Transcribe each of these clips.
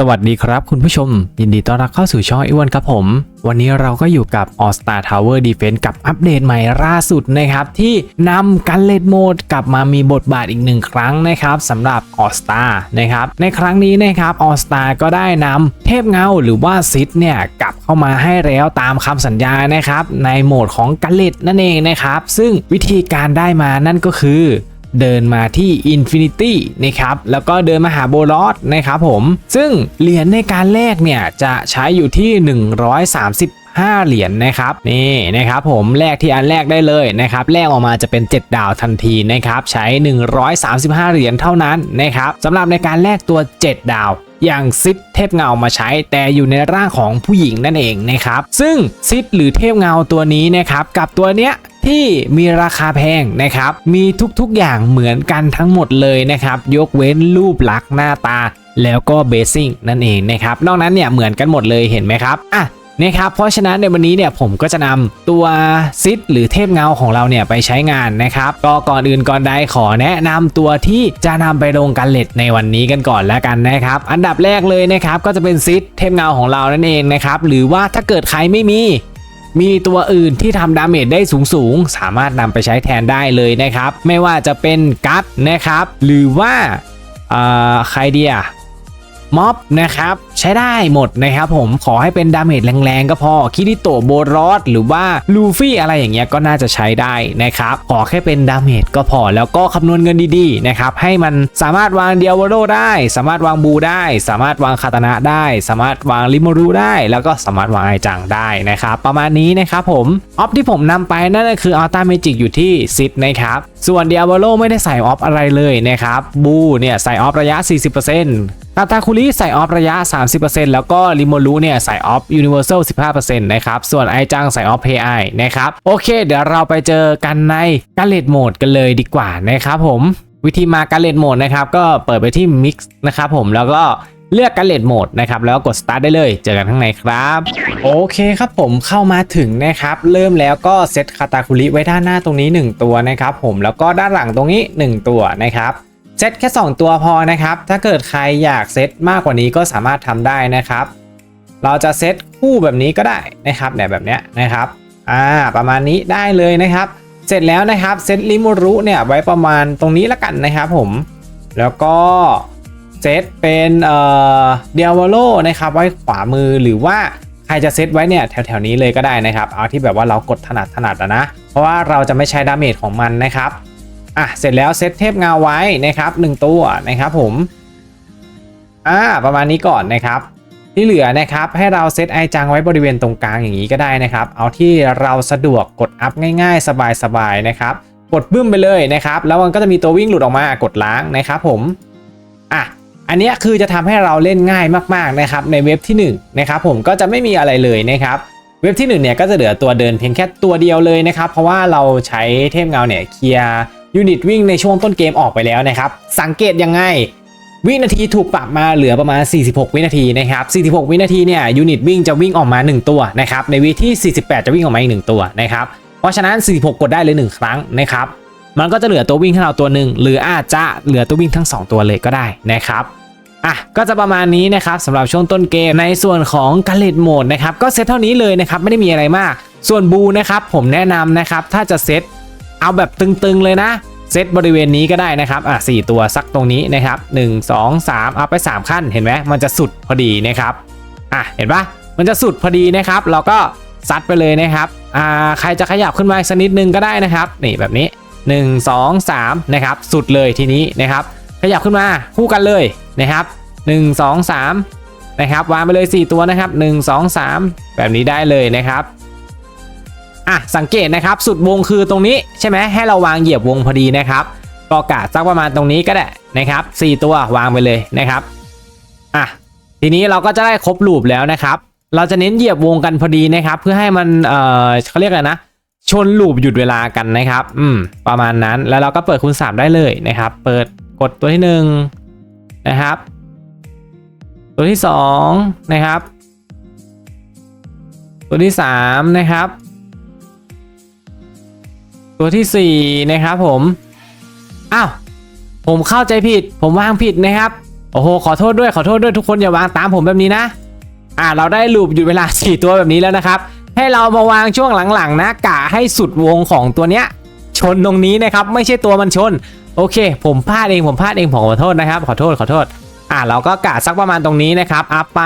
สวัสดีครับคุณผู้ชม ยินดีต้อนรับเข้าสู่ช่องอีวันครับผม วันนี้เราก็อยู่กับ All Star Tower Defense กับอัปเดตใหม่ล่าสุดนะครับ ที่นำกันเลดโหมดกลับมามีบทบาทอีกหนึ่งครั้งนะครับสำหรับ All Star นะครับในครั้งนี้นะครับ All Star ก็ได้นำเทพเงาหรือว่าซิดเนี่ยกลับเข้ามาให้แล้วตามคำสัญญานะครับในโหมดของกันเลดนั่นเองนะครับซึ่งวิธีการได้มานั่นก็คือ เดินมาที่ Infinity นะครับแล้วก็เดินมาหาโบลอสนะครับผม ซึ่งเหรียญในการแลกเนี่ยจะใช้อยู่ที่ 135เหรียญนะครับนี่นะครับผมแลกที่อันแรกได้เลยนะครับแลกออกมาจะเป็น 7 ดาวทันทีนะครับใช้ 135 เหรียญเท่านั้นนะครับสำหรับในการแลกตัว 7 ดาว อย่างซิดเทพเงามาใช้ แต่อยู่ในร่างของผู้หญิงนั่นเองนะครับซึ่งซิดหรือเทพเงาตัวนี้นะครับกับตัวเนี้ย ที่มีราคาแพงนะครับ มีทุกๆอย่างเหมือนกันทั้งหมดเลยนะครับ ยกเว้นรูปลักษณ์หน้าตา แล้วก็เบสซิ่งนั่นเองนะครับ นอกนั้นเนี่ยเหมือนกันหมดเลยเห็นไหมครับอะนะครับเพราะฉะนั้นในวันนี้เนี่ยผมก็จะนำตัวซิดหรือเทพเงาของเราเนี่ยไปใช้งานนะครับ ก็ก่อนอื่นก่อนใดขอแนะนำตัวที่จะนำไปลงกันเล็ดในวันนี้กันก่อนแล้วกันนะครับ อันดับแรกเลยนะครับก็จะเป็นซิดเทพเงาของเรานั่นเองนะครับหรือว่าถ้าเกิดใครไม่มี มีตัวอื่นที่ทำดาเมจได้สูงสูงๆสามารถนำไปใช้แทนได้เลยนะครับ ไม่ว่าจะเป็นกัดนะครับ หรือว่าใครเดียม็อบนะครับ ใช้ได้หมดนะครับผมขอให้เป็นดาเมจแรงๆก็พอคิริโตโบรอสหรือว่าลูฟี่อะไรอย่างเงี้ยก็น่าจะใช้ได้นะครับขอแค่เป็นดาเมจก็พอแล้วก็คำนวณเงินดีๆนะครับให้มันสามารถวางเดียวโรได้ สามารถวางบูได้ สามารถวางคาตานะได้ สามารถวางลิโมรุได้ แล้วก็สามารถวางไอจังได้นะครับประมาณนี้นะครับผมออฟที่ผมนำไปนั่นก็คืออัลต้าเมจิกอยู่ที่10นะครับส่วนเดียวโรไม่ได้ใส่ออฟอะไรเลยนะครับบูเนี่ยใส่ออฟระยะ 40% ตาตาคุริใส่ออฟระยะ 30%แล้วก็ลิโมรุเนี่ยใส่ออฟยูนิเวอร์แซล15%นะครับส่วนไอจังใส่ออฟเพย์ไอนะครับโอเค เดี๋ยวเราไปเจอกันในการเลดโหมดกันเลยดีกว่านะครับผมวิธีมาการเลดโหมดนะครับก็เปิดไปที่ Mix นะครับผมแล้วก็เลือกการเลดโหมดนะครับแล้วกด Start ได้เลย เจอกันข้างในครับ โอเคครับผมเข้ามาถึงนะครับ เริ่มแล้วก็เซตคาตาคุริไว้ด้านหน้าตรงนี้ 1 ตัวนะครับผมแล้วก็ด้านหลังตรงนี้ 1 ตัวนะครับ เซตแค่ 2 ตัวพอนะครับ ถ้าเกิดใครอยากเซตมากกว่านี้ก็สามารถทำได้นะครับ เราจะเซตคู่แบบนี้ก็ได้นะครับเนี่ยแบบเนี้ยนะครับอ่าประมาณนี้ได้เลยนะครับ เสร็จแล้วนะครับเซตลิมูรุเนี่ยไว้ประมาณตรงนี้ละกันนะครับผม แล้วก็เซตเป็นเอ่อเดียวโลนะครับไว้ขวามือหรือว่าใครจะเซตไว้เนี่ยแถวๆนี้เลยก็ได้นะครับ เอาที่แบบว่าเรากดถนัดถนัดอะนะ เพราะว่าเราจะไม่ใช้ดาเมจของมันนะครับ อะเสร็จแล้วเซตเทพเงาไว้นะครับ1ตัวนะครับผมอ่าประมาณนี้ก่อนนะครับที่เหลือนะครับให้เราเซตไอจังไว้บริเวณตรงกลางอย่างนี้ก็ได้นะครับ เอาที่เราสะดวกกดอัพง่าย ๆ สบายๆนะครับ กดบึ้มไปเลยนะครับ แล้วมันก็จะมีตัววิ่งหลุดออกมากดล้างนะครับผมอะอันนี้คือจะทำให้เราเล่นง่ายมากๆนะครับในเว็บที่1นะครับผมก็จะไม่มีอะไรเลยนะครับเว็บที่1เนี่ยก็จะเหลือตัวเดินเพียงแค่ตัวเดียวเลยนะครับ เพราะว่าเราใช้เทพเงาเนี่ยเคลียร์ ยูนิตวิ่งในช่วงต้นเกมออกไปแล้วนะครับ สังเกตยังไง วินาทีถูกปรับมาเหลือประมาณ 46 วินาทีนะครับ 46 วินาทีเนี่ยยูนิตวิ่งจะวิ่งออกมา 1 ตัวนะครับ ในวิที่ 48 จะวิ่งออกมาอีก 1 ตัวนะครับ เพราะฉะนั้น 46 กดได้เลย 1 ครั้งนะครับ มันก็จะเหลือตัววิ่งให้เราตัวหนึ่งหรืออาจจะเหลือตัววิ่งทั้ง 2 ตัวเลยก็ได้นะครับอะก็จะประมาณนี้นะครับสำหรับช่วงต้นเกมในส่วนของการเลดโหมดนะครับก็เซตเท่านี้เลยนะครับไม่ได้มีอะไรมาก ส่วนบูนะครับผมแนะนำนะครับถ้าจะเซต เอาแบบตึงๆเลยนะ เซตบริเวณนี้ก็ได้นะครับ อะสตัวสักตรงนี้นะครับ 1 2 3 เอาไป 3 ขั้นเห็นไหมมันจะสุดพอดีนะครับ อะเห็นปะมันจะสุดพอดีนะครับ เราก็ซัดไปเลยนะครับอ่าใครจะขยับขึ้นมาอีกสักนิดนึงก็ได้นะครับนี่แบบนี้ 1 2 3นะครับสุดเลยทีนี้นะครับ ขยับขึ้นมาคู่กันเลยนะครับ 1 2 3นะครับวางไปเลย 4 ตัวนะครับ 1 2 3 แบบนี้ได้เลยนะครับ อะสังเกตนะครับสุดวงคือตรงนี้ใช่ไหมให้เราวางเหยียบวงพอดีนะครับก็กาดสักประมาณตรงนี้ก็ได้นะครับ 4 ตัววางไปเลยนะครับอะทีนี้เราก็จะได้ครบลูปแล้วนะครับ เราจะเน้นเหยียบวงกันพอดีนะครับ เพื่อให้มันเอ่อเขาเรียกอะไรนะ ชนลูปหยุดเวลากันนะครับ อืมประมาณนั้นแล้วเราก็เปิดคูณ3ได้เลยนะครับ เปิดกดตัวที่1นะครับ ตัวที่2นะครับ ตัวที่3นะครับ ตัวที่ 4 นะครับผม อ้าว ผมเข้าใจผิด ผมวางผิดนะครับ โอ้โห ขอโทษด้วย ขอโทษด้วยทุกคนอย่าวางตามผมแบบนี้นะ อ่า เราได้ลูปหยุดเวลา 4 ตัวแบบนี้แล้วนะครับ ให้เรามาวางช่วงหลังๆนะกะให้สุดวงของตัวเนี้ย ชนตรงนี้นะครับ ไม่ใช่ตัวมันชน โอเค ผมพลาดเอง ผมพลาดเอง ผมขอโทษนะครับ ขอโทษ ขอโทษ อ่า เราก็กะสักประมาณตรงนี้นะครับ อัพไป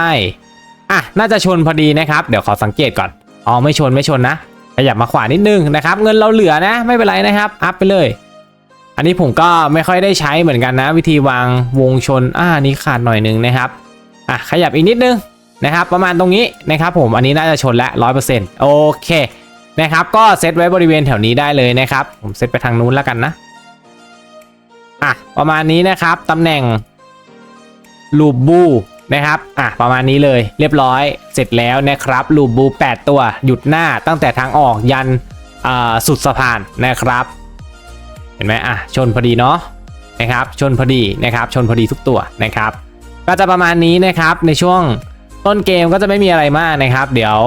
อะ น่าจะชนพอดีนะครับ เดี๋ยวขอสังเกตก่อน อ๋อ ไม่ชน ไม่ชนนะ ยับมาขวานิดนึงนะครับ เงินเราเหลือนะ ไม่เป็นไรนะครับ อัพไปเลย อันนี้ผมก็ไม่ค่อยได้ใช้เหมือนกันนะ วิธีวางวงชน อ่านี้ขาดหน่อยนึงนะครับ อะขยับอีกนิดนึงนะครับ ประมาณตรงนี้นะครับผมอันนี้น่าจะชนละร้อยเปอร์เซ็นต์โอเคนะครับก็เซตไว้บริเวณแถวนี้ได้เลยนะครับ ผมเซตไปทางนู้นแล้วกันนะอะประมาณนี้นะครับตำแหน่งลูบบู นะครับ อะ ประมาณนี้เลยเรียบร้อย เสร็จแล้วนะครับลูบบู 8 ตัว หยุดหน้าตั้งแต่ทางออกยันอ่าสุดสะพานนะครับ เห็นไหมอะ ชนพอดีเนาะนะครับ ชนพอดีนะครับ ชนพอดีทุกตัวนะครับ ก็จะประมาณนี้นะครับในช่วงต้นเกมก็จะไม่มีอะไรมากนะครับ เดี๋ยว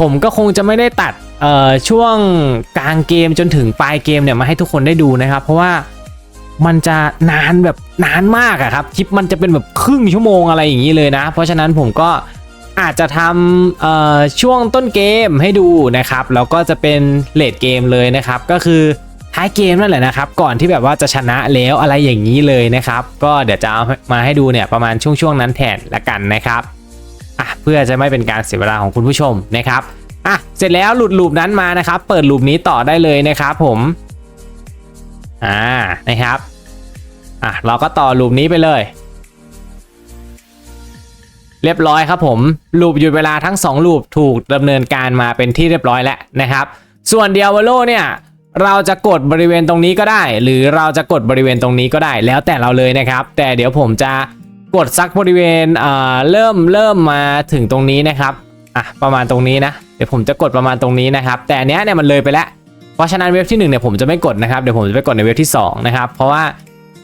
ผมก็คงจะไม่ได้ตัดเอ่อช่วงกลางเกมจนถึงปลายเกมเนี่ยมาให้ทุกคนได้ดูนะครับ เพราะว่า มันจะนานแบบนานมากอะครับคลิปมันจะเป็นแบบครึ่งชั่วโมงอะไรอย่างนี้เลยนะ เพราะฉะนั้นผมก็อาจจะทำช่วงต้นเกมให้ดูนะครับ แล้วก็จะเป็นเลดเกมเลยนะครับ ก็คือท้ายเกมนั่นแหละนะครับ ก่อนที่แบบว่าจะชนะแล้วอะไรอย่างนี้เลยนะครับ ก็เดี๋ยวจะเอามาให้ดูเนี่ยประมาณช่วงช่วงๆนั้นแทนละกันนะครับอะเพื่อจะไม่เป็นการเสียเวลาของคุณผู้ชมนะครับอะเสร็จแล้วหลุดลูปนั้นมานะครับ เปิดลูปนี้ต่อได้เลยนะครับผม อ่านะครับอะเราก็ต่อลูปนี้ไปเลย เรียบร้อยครับผมลูปหยุดเวลาทั้ง2ลูปถูกดำเนินการมาเป็นที่เรียบร้อยแล้วนะครับ ส่วนเดียวโลเนี่ยเราจะกดบริเวณตรงนี้ก็ได้ หรือเราจะกดบริเวณตรงนี้ก็ได้ แล้วแต่เราเลยนะครับ แต่เดี๋ยวผมจะกดซักบริเวณเอ่อเริ่มเริ่มมาถึงตรงนี้นะครับอะประมาณตรงนี้นะ เดี๋ยวผมจะกดประมาณตรงนี้นะครับ แต่เนี้ยเนี่ยมันเลยไปแล้ว ราะฉะนั้นเว็บที่1เนี่ยผมจะไม่กดนะครับเดี๋ยวผมจะไปกดในเว็บที่2นะครับเพราะว่า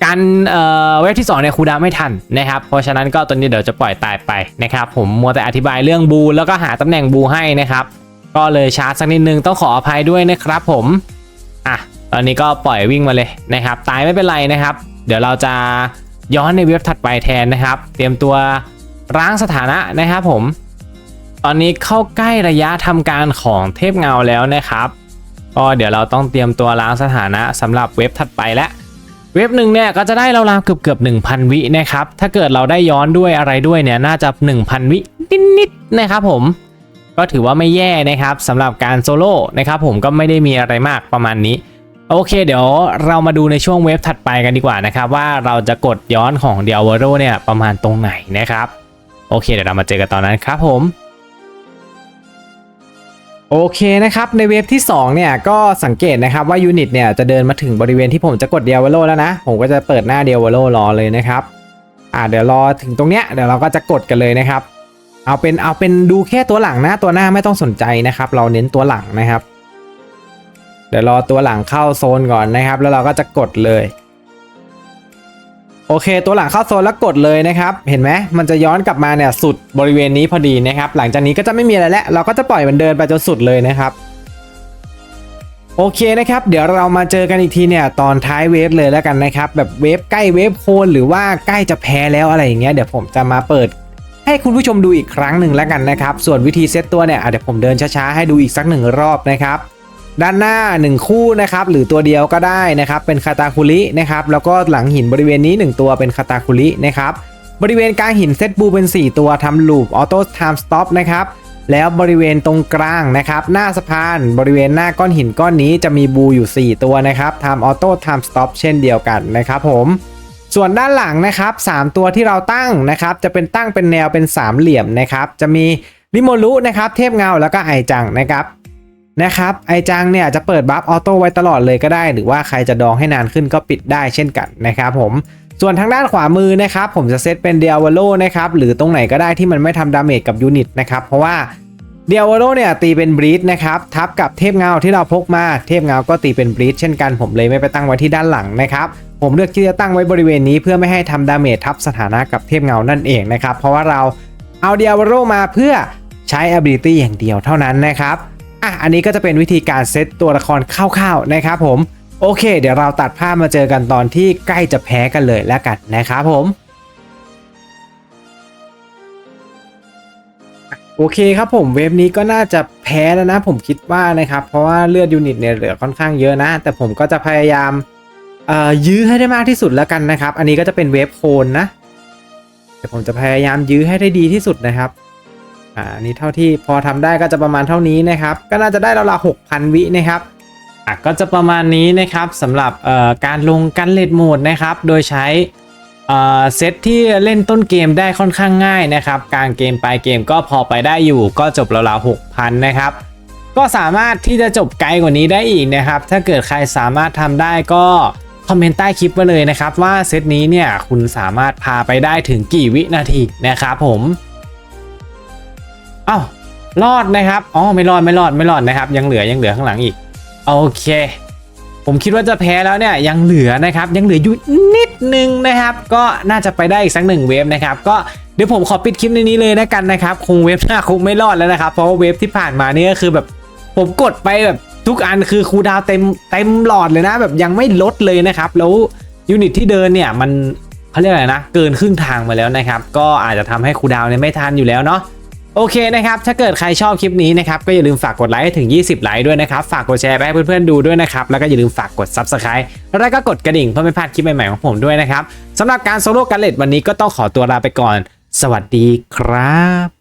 การเอ่อเว็บที่2เนี่ยคูดาไม่ทันนะครับเพราะฉะนั้นก็ตัวนี้เดี๋ยวจะปล่อยตายไปนะครับผมมัวแต่อธิบายเรื่องบูแล้วก็หาตำแหน่งบูให้นะครับก็เลยช้าสักนิดนึงต้องขออภัยด้วยนะครับผมอะตอนนี้ก็ปล่อยวิ่งมาเลยนะครับ ตายไม่เป็นไรนะครับ เดี๋ยวเราจะย้อนในเว็บถัดไปแทนนะครับ เตรียมตัวร้างสถานะนะครับผม ตอนนี้เข้าใกล้ระยะทำการของเทพเงาแล้วนะครับ ก็เดี๋ยวเราต้องเตรียมตัวล้างสถานะสำหรับเว็บถัดไปแล้วเว็บหนึ่งเนี่ยก็จะได้ราวๆเกือบเกือบๆ1,000 วินะครับ ถ้าเกิดเราได้ย้อนด้วยอะไรด้วยเนี่ยน่าจะ 1,000 วินิดๆนะครับผม ก็ถือว่าไม่แย่นะครับสำหรับการโซโล่นะครับผมก็ไม่ได้มีอะไรมากประมาณนี้ โอเค เดี๋ยวเรามาดูในช่วงเว็บถัดไปกันดีกว่านะครับ ว่าเราจะกดย้อนของเดียวเวโรเนี่ยประมาณตรงไหนนะครับ โอเค เดี๋ยวเรามาเจอกันตอนนั้นครับผม โอเคนะครับ ในเว็บที่2เนี่ยก็สังเกตนะครับว่ายูนิตเนี่ยจะเดินมาถึงบริเวณที่ผมจะกดเดียวโลแล้วนะ ผมก็จะเปิดหน้าเดียวโลรอเลยนะครับอ่าเดี๋ยวรอถึงตรงเนี้ยเดี๋ยวเราก็จะกดกันเลยนะครับ เอาเป็นเอาเป็นดูแค่ตัวหลังนะตัวหน้าไม่ต้องสนใจนะครับ เราเน้นตัวหลังนะครับ เดี๋ยวรอตัวหลังเข้าโซนก่อนนะครับ แล้วเราก็จะกดเลย โอเค ตัวหลังเข้าโซนแล้วกดเลยนะครับ เห็นไหมมันจะย้อนกลับมาเนี่ยสุดบริเวณนี้พอดีนะครับ หลังจากนี้ก็จะไม่มีอะไรแล้ว เราก็จะปล่อยมันเดินไปจนสุดเลยนะครับโอเคนะครับ เดี๋ยวเรามาเจอกันอีกทีเนี่ยตอนท้ายเวฟเลยแล้วกันนะครับ แบบเวฟใกล้เวฟโคนหรือว่าใกล้จะแพ้แล้วอะไรอย่างเงี้ยเดี๋ยวผมจะมาเปิด ให้คุณผู้ชมดูอีกครั้งหนึ่งแล้วกันนะครับ ส่วนวิธีเซตตัวเนี่ยเดี๋ยวผมเดินช้าๆให้ดูอีกสักหนึ่งรอบนะครับ ด้านหน้า 1 คู่นะครับหรือตัวเดียวก็ได้นะครับเป็นคาตาคุรินะครับแล้วก็หลังหินบริเวณนี้ 1 ตัวเป็นคาตาคุรินะครับบริเวณกลางหินเซตบูเป็น 4 ตัวทำลูปออโต้ไทม์สต็อปนะครับแล้วบริเวณตรงกลางนะครับหน้าสะพานบริเวณหน้าก้อนหินก้อนนี้จะมีบูอยู่ 4 ตัวนะครับทำออโต้ไทม์สต็อปเช่นเดียวกันนะครับผมส่วนด้านหลังนะครับ 3 ตัวที่เราตั้งนะครับ จะเป็นตั้งเป็นแนวเป็นสามเหลี่ยมนะครับ จะมีริโมรุนะครับ เทพเงาแล้วก็ไอจังนะครับ นะครับไอจังเนี่ยจะเปิดบัฟออโต้ไว้ตลอดเลยก็ได้ หรือว่าใครจะดองให้นานขึ้นก็ปิดได้เช่นกันนะครับผมส่วนทางด้านขวามือนะครับผมจะเซตเป็นเดียวโลนะครับหรือตรงไหนก็ได้ที่มันไม่ทำดาเมจกับยูนิตนะครับเพราะว่าเดียวโลเนี่ยตีเป็นบรีดนะครับทับกับเทพเงาที่เราพกมาเทพเงาก็ตีเป็นบรีดเช่นกันผมเลยไม่ไปตั้งไว้ที่ด้านหลังนะครับผมเลือกที่จะตั้งไว้บริเวณนี้เพื่อไม่ให้ทำดาเมจทับสถานะกับเทพเงานั่นเองนะครับเพราะว่าเราเอาเดียวโลมาเพื่อใช้ ability อย่างเดียวเท่านั้นนะครับ อะอันนี้ก็จะเป็นวิธีการเซตตัวละครคร่าวๆนะครับผมโอเค เดี๋ยวเราตัดภาพมาเจอกันตอนที่ใกล้จะแพ้กันเลยแล้วกันนะครับผมโอเคครับผมเวฟนี้ก็น่าจะแพ้แล้วนะผมคิดว่านะครับ เพราะว่าเลือดยูนิตเนี่ยเหลือค่อนข้างเยอะนะ แต่ผมก็จะพยายามยื้อให้ได้มากที่สุดแล้วกันนะครับ อันนี้ก็จะเป็นเวฟโคนนะแต่ผมจะพยายามยื้อให้ได้ดีที่สุดนะครับ อ่าอันนี้เท่าที่พอทำได้ก็จะประมาณเท่านี้นะครับ ก็น่าจะได้ราวๆหกพันวินะครับอะก็จะประมาณนี้นะครับสำหรับเอ่อการลงกันเลดโหมดนะครับ โดยใช้เซตที่เล่นต้นเกมได้ค่อนข้างง่ายนะครับกลางเกมปลายเกมก็พอไปได้อยู่ ก็จบราวๆหกพันนะครับ ก็สามารถที่จะจบไกลกว่านี้ได้อีกนะครับ ถ้าเกิดใครสามารถทำได้ก็คอมเมนต์ใต้คลิปไว้เลยนะครับ ว่าเซตนี้เนี่ยคุณสามารถพาไปได้ถึงกี่วินาทีนะครับผม อ้าวรอดนะครับอ๋อไม่รอดไม่รอดไม่รอดนะครับ ยังเหลือยังเหลือข้างหลังอีกโอเค ผมคิดว่าจะแพ้แล้วเนี่ยยังเหลือนะครับ ยังเหลืออยู่นิดนึงนะครับ ก็น่าจะไปได้อีกสักหนึ่งเวฟนะครับ ก็เดี๋ยวผมขอปิดคลิปในนี้เลยนะกันนะครับ คงเวฟหน้าคงไม่รอดแล้วนะครับ เพราะว่าเวฟที่ผ่านมานี่ก็คือแบบผมกดไปแบบทุกอันคือคูดาวเต็มเต็มหลอดเลยนะ แบบยังไม่ลดเลยนะครับ แล้วยูนิตที่เดินเนี่ยมันเขาเรียกอะไรนะ เกินครึ่งทางมาแล้วนะครับ ก็อาจจะทำให้คูดาวเนี่ยไม่ทันอยู่แล้วเนาะ โอเคนะครับ ถ้าเกิดใครชอบคลิปนี้นะครับก็อย่าลืมฝากกดไลค์ถึง 20 ไลค์ด้วยนะครับ ฝากกดแชร์ไปให้เพื่อนๆดูด้วยนะครับ แล้วก็อย่าลืมฝากกด Subscribe แล้วก็กดกระดิ่งเพื่อไม่พลาดคลิปใหม่ๆของผมด้วยนะครับสำหรับการโซโล่การเลดวันนี้ก็ต้องขอตัวลาไปก่อน สวัสดีครับ